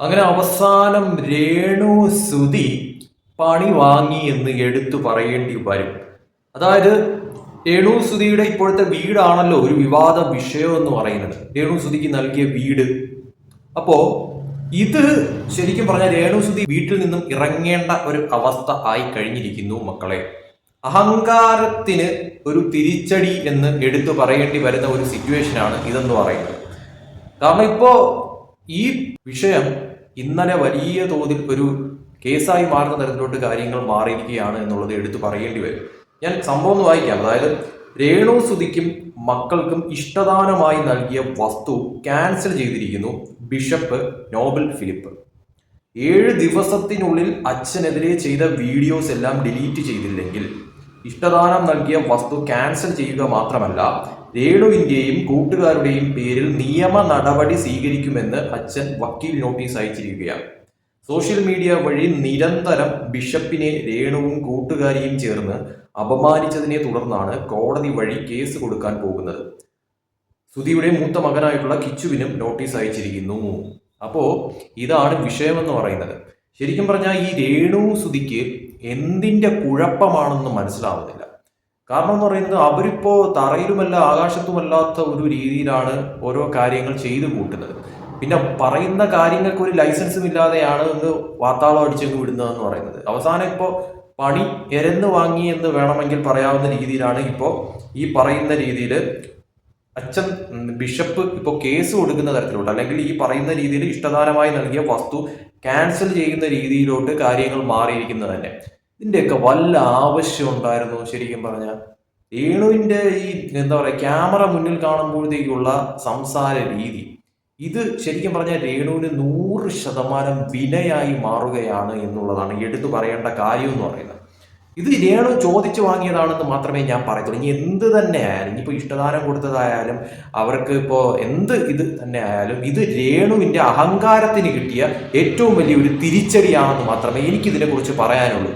അങ്ങനെ അവസാനം രേണു സുതി പണി വാങ്ങി എന്ന് എടുത്തു പറയേണ്ടി വരും. അതായത് രേണു സുതിയുടെ ഇപ്പോഴത്തെ വീടാണല്ലോ ഒരു വിവാദ വിഷയം എന്ന് പറയുന്നത്. രേണു സുതിക്ക് നൽകിയ വീട്. അപ്പോ ഇത് ശരിക്കും പറഞ്ഞാൽ രേണു സുതി വീട്ടിൽ നിന്നും ഇറങ്ങേണ്ട ഒരു അവസ്ഥ ആയി കഴിഞ്ഞിരിക്കുന്നു മക്കളെ. അഹങ്കാരത്തിന് ഒരു തിരിച്ചടി എന്ന് എടുത്തു പറയേണ്ടി വരുന്ന ഒരു സിറ്റുവേഷനാണ് ഇതെന്ന് പറയുന്നത്. കാരണം ഇപ്പോ ഈ വിഷയം ഇന്നലെ വലിയ തോതിൽ ഒരു കേസായി മാറുന്ന തരത്തിലോട്ട് കാര്യങ്ങൾ മാറിയിരിക്കുകയാണ് എന്നുള്ളത് എടുത്തു പറയേണ്ടി വരും. ഞാൻ സംഭവം വായിക്കാം. അതായത് രേണു സുതിക്കും മക്കൾക്കും ഇഷ്ടദാനമായി നൽകിയ വസ്തു ക്യാൻസൽ ചെയ്തിരിക്കുന്നു ബിഷപ്പ് നോബൽ ഫിലിപ്പ്. ഏഴ് ദിവസത്തിനുള്ളിൽ അച്ഛനെതിരെ ചെയ്ത വീഡിയോസ് എല്ലാം ഡിലീറ്റ് ചെയ്തില്ലെങ്കിൽ ഇഷ്ടദാനം നൽകിയ വസ്തു ക്യാൻസൽ ചെയ്യുക മാത്രമല്ല രേണുവിന്റെയും കൂട്ടുകാരുടെയും പേരിൽ നിയമ നടപടി സ്വീകരിക്കുമെന്ന് അച്ഛൻ വക്കീൽ നോട്ടീസ് അയച്ചിരിക്കുകയാണ്. സോഷ്യൽ മീഡിയ വഴി നിരന്തരം ബിഷപ്പിനെ രേണുവും കൂട്ടുകാരിയും ചേർന്ന് അപമാനിച്ചതിനെ തുടർന്നാണ് കോടതി വഴി കേസ് കൊടുക്കാൻ പോകുന്നത്. സുധിയുടെ മൂത്ത മകനായിട്ടുള്ള കിച്ചുവിനും നോട്ടീസ് അയച്ചിരിക്കുന്നു. അപ്പോ ഇതാണ് വിഷയമെന്ന് പറയുന്നത്. ശരിക്കും പറഞ്ഞാൽ ഈ രേണു സുധിക്ക് എന്തിന്റെ കുഴപ്പമാണെന്ന് മനസ്സിലാവുന്നില്ല. കാരണം എന്ന് പറയുന്നത് അവരിപ്പോ തറയിലുമല്ല ആകാശത്തുമല്ലാത്ത ഒരു രീതിയിലാണ് ഓരോ കാര്യങ്ങൾ ചെയ്തു കൂട്ടുന്നത്. പിന്നെ പറയുന്ന കാര്യങ്ങൾക്ക് ഒരു ലൈസൻസും ഇല്ലാതെയാണ് ഇന്ന് വാത്താളം അടിച്ചെങ്കിൽ വിടുന്നതെന്ന് പറയുന്നത്. അവസാനം ഇപ്പോൾ പണി എരന്ന് വാങ്ങി എന്ന് വേണമെങ്കിൽ പറയാവുന്ന രീതിയിലാണ് ഇപ്പോൾ ഈ പറയുന്ന രീതിയിൽ അച്ഛൻ ബിഷപ്പ് ഇപ്പോൾ കേസ് കൊടുക്കുന്ന തരത്തിലോട്ട് അല്ലെങ്കിൽ ഈ പറയുന്ന രീതിയിൽ ഇഷ്ടദാനമായി നൽകിയ വസ്തു ക്യാൻസൽ ചെയ്യുന്ന രീതിയിലോട്ട് കാര്യങ്ങൾ മാറിയിരിക്കുന്നത് തന്നെ. ഇതിന്റെയൊക്കെ വല്ല ആവശ്യം ഉണ്ടായിരുന്നു ശരിക്കും പറഞ്ഞാൽ രേണുവിന്റെ ഈ എന്താ പറയുക ക്യാമറ മുന്നിൽ കാണുമ്പോഴത്തേക്കുള്ള സംസാര രീതി. ഇത് ശരിക്കും പറഞ്ഞാൽ രേണുവിന് നൂറ് ശതമാനം വിനയായി മാറുകയാണ് എന്നുള്ളതാണ് എടുത്തു പറയേണ്ട കാര്യം എന്ന് പറയുന്നത്. ഇത് രേണു ചോദിച്ചു വാങ്ങിയതാണെന്ന് മാത്രമേ ഞാൻ പറയത്തുള്ളൂ. ഇനി എന്ത് തന്നെ ആയാലും ഇനിയിപ്പോൾ ഇഷ്ടദാനം കൊടുത്തതായാലും അവർക്ക് ഇപ്പോൾ എന്ത് ഇത് തന്നെ ആയാലും ഇത് രേണുവിന്റെ അഹങ്കാരത്തിന് കിട്ടിയ ഏറ്റവും വലിയൊരു തിരിച്ചടിയാണെന്ന് മാത്രമേ എനിക്കിതിനെക്കുറിച്ച് പറയാനുള്ളൂ.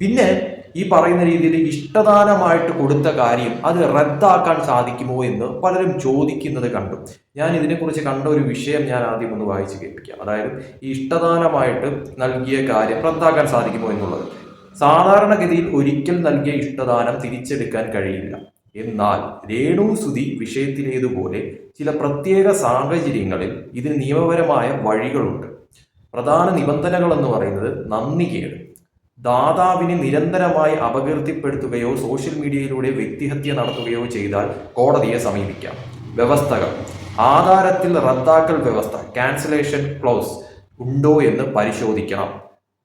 പിന്നെ ഈ പറയുന്ന രീതിയിൽ ഇഷ്ടദാനമായിട്ട് കൊടുത്ത കാര്യം അത് റദ്ദാക്കാൻ സാധിക്കുമോ എന്ന് പലരും ചോദിക്കുന്നത് കണ്ടു. ഞാൻ ഇതിനെക്കുറിച്ച് കണ്ട ഒരു വിഷയം ഞാൻ ആദ്യം ഒന്ന് വായിച്ച് കേൾപ്പിക്കാം. അതായത് ഈ ഇഷ്ടദാനമായിട്ട് നൽകിയ കാര്യം റദ്ദാക്കാൻ സാധിക്കുമോ എന്നുള്ളത്. സാധാരണഗതിയിൽ ഒരിക്കൽ നൽകിയ ഇഷ്ടദാനം തിരിച്ചെടുക്കാൻ കഴിയില്ല. എന്നാൽ രേണു സുതി വിഷയത്തിലേതുപോലെ ചില പ്രത്യേക സാഹചര്യങ്ങളിൽ ഇതിന് നിയമപരമായ വഴികളുണ്ട്. പ്രധാന നിബന്ധനകൾ എന്ന് പറയുന്നത് നന്ദികേട് ദാതാവിനെ നിരന്തരമായി അപകീർത്തിപ്പെടുത്തുകയോ സോഷ്യൽ മീഡിയയിലൂടെ വ്യക്തിഹത്യ നടത്തുകയോ ചെയ്താൽ കോടതിയെ സമീപിക്കാം. വ്യവസ്ഥകൾ. ആധാരത്തിൽ റദ്ദാക്കൽ വ്യവസ്ഥ ക്യാൻസലേഷൻ ക്ലോസ് ഉണ്ടോ എന്ന് പരിശോധിക്കണം.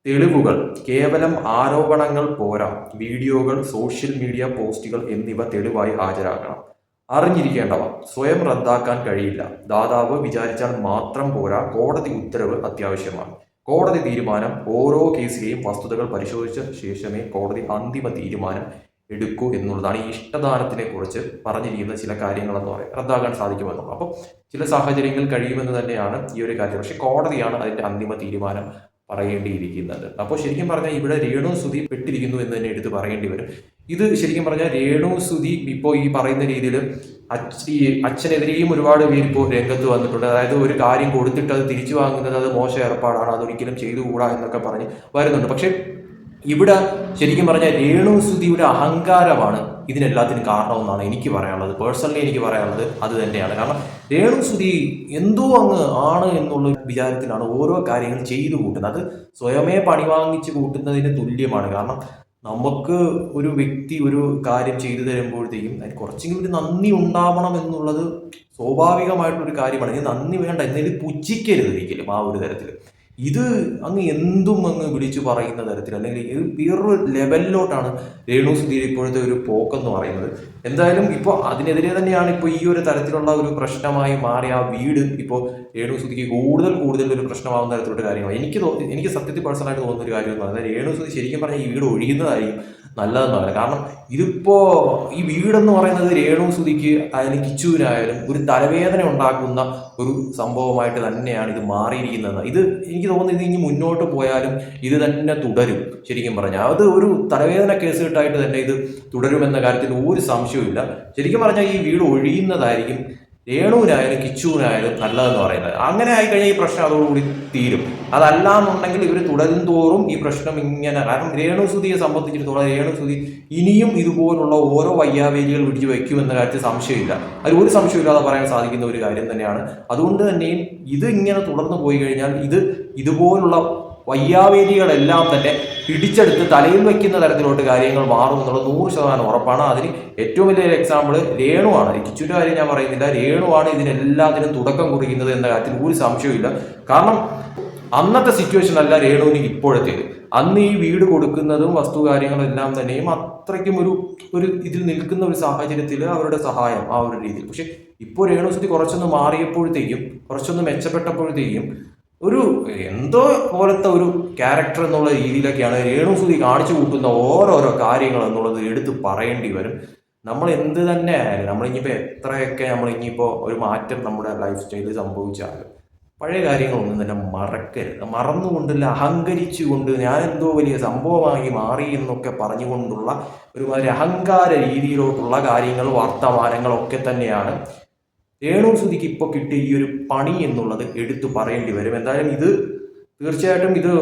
തെളിവുകൾ. കേവലം ആരോപണങ്ങൾ പോരാ. വീഡിയോകൾ സോഷ്യൽ മീഡിയ പോസ്റ്റുകൾ എന്നിവ തെളിവായി ഹാജരാക്കണം. അറിഞ്ഞിരിക്കേണ്ടവ. സ്വയം റദ്ദാക്കാൻ കഴിയില്ല. ദാതാവ് വിചാരിച്ചാൽ മാത്രം പോരാ. കോടതി ഉത്തരവ് അത്യാവശ്യമാണ്. കോടതി തീരുമാനം ഓരോ കേസിലെയും വസ്തുതകൾ പരിശോധിച്ച ശേഷമേ കോടതി അന്തിമ തീരുമാനം എടുക്കൂ എന്നുള്ളതാണ് ഈ ഇഷ്ടദാനത്തിനെ കുറിച്ച് പറഞ്ഞിരിക്കുന്ന ചില കാര്യങ്ങൾ എന്ന് പറയും. റദ്ദാക്കാൻ സാധിക്കുമെന്നുള്ളത് അപ്പോൾ ചില സാഹചര്യങ്ങൾ കഴിയുമെന്ന് തന്നെയാണ് ഈ ഒരു കാര്യം. പക്ഷേ കോടതിയാണ് അതിന്റെ അന്തിമ തീരുമാനം പറയേണ്ടിയിരിക്കുന്നത്. അപ്പോൾ ശരിക്കും പറഞ്ഞാൽ ഇവിടെ രേണു സുതി പെട്ടിരിക്കുന്നു എന്ന് തന്നെ എടുത്ത് പറയേണ്ടി വരും. ഇത് ശരിക്കും പറഞ്ഞാൽ രേണു സുധി ഇപ്പോൾ ഈ പറയുന്ന രീതിയിൽ ഈ അച്ഛനെതിരെയും ഒരുപാട് പേര് ഇപ്പോൾ രംഗത്ത് വന്നിട്ടുണ്ട്. അതായത് ഒരു കാര്യം കൊടുത്തിട്ട് അത് തിരിച്ചു വാങ്ങുന്നത് അത് മോശം ഏർപ്പാടാണ്. അതൊരിക്കലും ചെയ്തുകൂടാ എന്നൊക്കെ പറഞ്ഞ് വരുന്നുണ്ട്. പക്ഷെ ഇവിടെ ശരിക്കും പറഞ്ഞാൽ രേണു സുധിയുടെ അഹങ്കാരമാണ് ഇതിനെല്ലാത്തിനും കാരണമെന്നാണ് എനിക്ക് പറയാനുള്ളത്. പേഴ്സണലി എനിക്ക് പറയാനുള്ളത് അത് തന്നെയാണ്. കാരണം രേണു സുധി എന്തോ അങ്ങ് ആണ് എന്നുള്ള വിചാരത്തിലാണ് ഓരോ കാര്യങ്ങൾ ചെയ്തു കൂട്ടുന്നത്. അത് സ്വയമേ പണി വാങ്ങിച്ച് കൂട്ടുന്നതിന് തുല്യമാണ്. കാരണം നമുക്ക് ഒരു വ്യക്തി ഒരു കാര്യം ചെയ്തു തരുമ്പോഴത്തേക്കും അതിന് കുറച്ചെങ്കിലും ഒരു നന്ദി ഉണ്ടാവണം എന്നുള്ളത് സ്വാഭാവികമായിട്ടൊരു കാര്യമാണ്. ഇനി നന്ദി വേണ്ട എന്നതിൽ പുച്ഛിക്കരുത് ഒരിക്കലും ആ ഒരു തരത്തിൽ ഇത് അങ്ങ് എന്തും അങ്ങ് വിളിച്ചു പറയുന്ന തരത്തിൽ അല്ലെങ്കിൽ ഇത് വേറൊരു ലെവലിലോട്ടാണ് രേണു സുധീർ ഇപ്പോഴത്തെ ഒരു പോക്കെന്ന് പറയുന്നത്. എന്തായാലും ഇപ്പോൾ അതിനെതിരെ തന്നെയാണ് ഇപ്പോൾ ഈ ഒരു തരത്തിലുള്ള ഒരു പ്രശ്നമായി മാറിയ ആ വീട് ഇപ്പോൾ രേണു സുധിക്ക് കൂടുതൽ കൂടുതൽ ഒരു പ്രശ്നമാകുന്ന തരത്തിലുള്ള കാര്യമാണ് എനിക്ക് എനിക്ക് സത്യത്തിൽ പേഴ്സണലായിട്ട് തോന്നുന്ന ഒരു കാര്യം എന്ന് പറയുന്നത് രേണു സുധി ശരിക്കും പറഞ്ഞാൽ ഈ വീട് ഒഴിയുന്നതായിരിക്കും. നല്ലതെന്ന് പറയുന്നത് കാരണം ഇതിപ്പോ ഈ വീടെന്ന് പറയുന്നത് രേണു സുതിക്ക് അതിന് കിച്ചുവിനായാലും ഒരു തലവേദന ഉണ്ടാക്കുന്ന ഒരു സംഭവമായിട്ട് തന്നെയാണ് ഇത് മാറിയിരിക്കുന്നത്. ഇത് എനിക്ക് തോന്നുന്നു ഇത് ഇനി മുന്നോട്ട് പോയാലും ഇത് തന്നെ തുടരും ശരിക്കും പറഞ്ഞാൽ. അത് ഒരു തലവേദന കേസ് കിട്ടായിട്ട് തന്നെ ഇത് തുടരുമെന്ന കാര്യത്തിൽ ഒരു സംശയവുമില്ല. ശരിക്കും പറഞ്ഞാൽ ഈ വീട് ഒഴിയുന്നതായിരിക്കും രേണുവിനായാലും കിച്ചുവിനായാലും നല്ലതെന്ന് പറയുന്നത്. അങ്ങനെ ആയിക്കഴിഞ്ഞാൽ ഈ പ്രശ്നം അതോടുകൂടി തീരും. അതല്ല എന്നുണ്ടെങ്കിൽ ഇവർ തുടരുംതോറും ഈ പ്രശ്നം ഇങ്ങനെ കാരണം രേണുസുതിയെ സംബന്ധിച്ചിടത്തോളം രേണുസുതി ഇനിയും ഇതുപോലുള്ള ഓരോ വയ്യാവേലികൾ പിടിച്ചു വയ്ക്കുമെന്ന കാര്യത്തിൽ സംശയമില്ല. അതിൽ ഒരു സംശയമില്ലാതെ പറയാൻ സാധിക്കുന്ന ഒരു കാര്യം തന്നെയാണ്. അതുകൊണ്ട് തന്നെയും ഇത് ഇങ്ങനെ തുടർന്ന് പോയി കഴിഞ്ഞാൽ ഇത് ഇതുപോലുള്ള വയ്യാവേലികളെല്ലാം തന്നെ പിടിച്ചെടുത്ത് തലയിൽ വയ്ക്കുന്ന തരത്തിലോട്ട് കാര്യങ്ങൾ മാറും എന്നുള്ളത് നൂറ് ശതമാനം ഉറപ്പാണ്. അതിന് ഏറ്റവും വലിയൊരു എക്സാമ്പിൾ രേണുവാണ് കിച്ചുവിന്റെ കാര്യം ഞാൻ പറയുന്നില്ല. രേണുവാണ് ഇതിനെല്ലാത്തിനും തുടക്കം കുറിക്കുന്നത് എന്ന കാര്യത്തിൽ ഒരു സംശയമില്ല കാരണം അന്നത്തെ സിറ്റുവേഷൻ അല്ല രേണുവിന് ഇപ്പോഴത്തേത്. അന്ന് ഈ വീട് കൊടുക്കുന്നതും വസ്തു കാര്യങ്ങളും എല്ലാം തന്നെയും അത്രയ്ക്കും ഒരു ഒരു ഇതിൽ നിൽക്കുന്ന ഒരു സാഹചര്യത്തിൽ അവരുടെ സഹായം ആ ഒരു രീതിയിൽ. പക്ഷെ ഇപ്പോൾ രേണുസുതി കുറച്ചൊന്ന് മാറിയപ്പോഴത്തേക്കും കുറച്ചൊന്ന് മെച്ചപ്പെട്ടപ്പോഴത്തേക്കും ഒരു എന്തോ പോലത്തെ ഒരു ക്യാരക്ടർ എന്നുള്ള രീതിയിലൊക്കെയാണ് രേണുസുതി കാണിച്ചു കൂട്ടുന്ന ഓരോരോ കാര്യങ്ങൾ എന്നുള്ളത് എടുത്ത് പറയേണ്ടി വരും. നമ്മൾ എന്ത് തന്നെ ആയാലും നമ്മളിനിയിപ്പോൾ എത്രയൊക്കെ നമ്മൾ ഇനിയിപ്പോൾ ഒരു മാറ്റം നമ്മുടെ ലൈഫ് സ്റ്റൈലിൽ സംഭവിച്ചാലും പഴയ കാര്യങ്ങളൊന്നും തന്നെ മറക്കരുത്. മറന്നുകൊണ്ടില്ല അഹങ്കരിച്ചുകൊണ്ട് ഞാൻ എന്തോ വലിയ സംഭവമായി മാറി എന്നൊക്കെ പറഞ്ഞുകൊണ്ടുള്ള ഒരുമാതിരി അഹങ്കാര രീതിയിലോട്ടുള്ള കാര്യങ്ങൾ വർത്തമാനങ്ങളൊക്കെ തന്നെയാണ് രേണു സുധിക്ക് ഇപ്പോൾ കിട്ടിയ ഈ ഒരു പണി എന്നുള്ളത് എടുത്തു പറയേണ്ടി വരും. എന്തായാലും ഇത് തീർച്ചയായിട്ടും ഇത്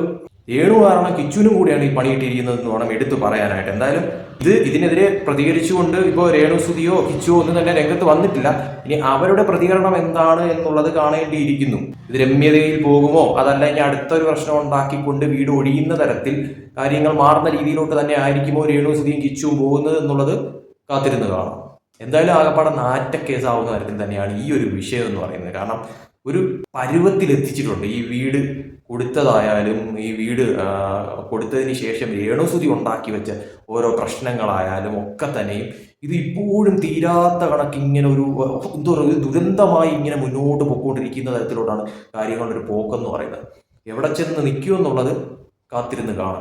രേണു കാരണം കിച്ചുവിനും കൂടിയാണ് ഈ പണി കിട്ടിയിരിക്കുന്നത് എന്ന് വേണം എടുത്തു പറയാനായിട്ട്. എന്തായാലും ഇത് ഇതിനെതിരെ പ്രതികരിച്ചുകൊണ്ട് ഇപ്പോൾ രേണു സുതിയോ കിച്ചുവോ ഒന്നും തന്നെ രംഗത്ത് വന്നിട്ടില്ല. ഇനി അവരുടെ പ്രതികരണം എന്താണ് എന്നുള്ളത് കാണേണ്ടിയിരിക്കുന്നു. ഇത് രമ്യതയിൽ പോകുമോ? അതല്ല ഇനി അടുത്തൊരു പ്രശ്നം ഉണ്ടാക്കിക്കൊണ്ട് വീട് ഒഴിയുന്ന തരത്തിൽ കാര്യങ്ങൾ മാറുന്ന രീതിയിലോട്ട് തന്നെ ആയിരിക്കുമോ രേണു സുതിയും കിച്ചുവും പോകുന്നത് എന്നുള്ളത് കാത്തിരുന്ന് കാണാം. എന്തായാലും ആകപ്പാടെ നാറ്റ കേസാവുന്ന കാര്യം തന്നെയാണ് ഈ ഒരു വിഷയം എന്ന് പറയുന്നത്. കാരണം ഒരു പരുവത്തിൽ എത്തിച്ചിട്ടുണ്ട് ഈ വീട് കൊടുത്തതായാലും ഈ വീട് കൊടുത്തതിന് ശേഷം രേണുസുതി ഉണ്ടാക്കി വെച്ച ഓരോ പ്രശ്നങ്ങളായാലും ഒക്കെ തന്നെയും ഇത് ഇപ്പോഴും തീരാത്ത കണക്ക് ഇങ്ങനെ ഒരു എന്തോ ഒരു ദുരന്തമായി ഇങ്ങനെ മുന്നോട്ട് പോയിക്കൊണ്ടിരിക്കുന്ന തരത്തിലോട്ടാണ് കാര്യങ്ങളുടെ ഒരു പോക്കെന്ന് പറയുന്നത്. എവിടെ ചെന്ന് നിൽക്കുമെന്നുള്ളത് കാത്തിരുന്ന് കാണാം.